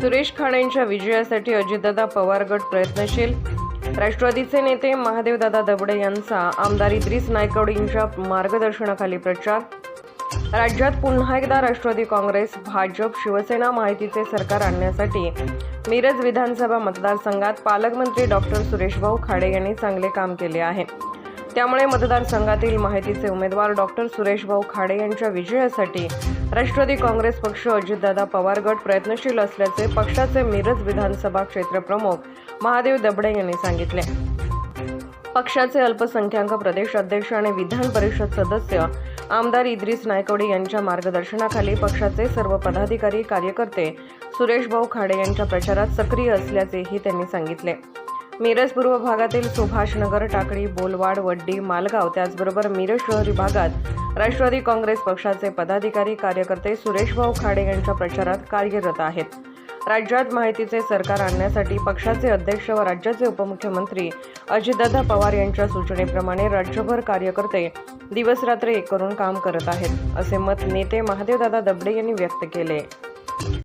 सुरेश खाडेंच्या विजयासाठी अजितदादा पवार गट प्रयत्नशील. राष्ट्रवादीचे नेते महादेवदादा दबडे यांचा आमदार इद्रिस नायकवडींच्या मार्गदर्शनाखाली प्रचार. राज्यात पुन्हा एकदा राष्ट्रवादी काँग्रेस भाजप शिवसेना माहितीचे सरकार आणण्यासाठी मिरज विधानसभा मतदारसंघात पालकमंत्री डॉक्टर सुरेशभाऊ खाडे यांनी चांगले काम केले आहे. त्यामुळे मतदारसंघातील माहितीचे उमेदवार डॉक्टर सुरेशभाऊ खाडे यांच्या विजयासाठी राष्ट्रवादी काँग्रेस पक्ष अजितदादा पवार गट प्रयत्नशील असल्याचे पक्षाचे मिरज विधानसभा क्षेत्र प्रमुख महादेव दबडे यांनी सांगितले. पक्षाचे अल्पसंख्याक प्रदेश अध्यक्ष आणि विधान परिषद सदस्य आमदार इद्रिस नायकवडे यांच्या मार्गदर्शनाखाली पक्षाचे सर्व पदाधिकारी कार्यकर्ते सुरेशभाऊ खाडे यांच्या प्रचारात सक्रिय असल्याचेही त्यांनी सांगितले. मिरज पूर्व भागातील सुभाषनगर टाकळी बोलवाड वड्डी मालगाव त्याचबरोबर मिरज शहरी भागात राष्ट्रवादी काँग्रेस पक्षाचे पदाधिकारी कार्यकर्ते सुरेशभाऊ खाडे यांच्या प्रचारात कार्यरत आहेत. राज्यात माहितीचे सरकार आणण्यासाठी पक्षाचे अध्यक्ष व राज्याचे उपमुख्यमंत्री अजितदादा पवार यांच्या सूचनेप्रमाणे राज्यभर कार्यकर्ते दिवसरात्र एक करून काम करत आहेत असे मत नेते महादेवदादा दबडे यांनी व्यक्त केले.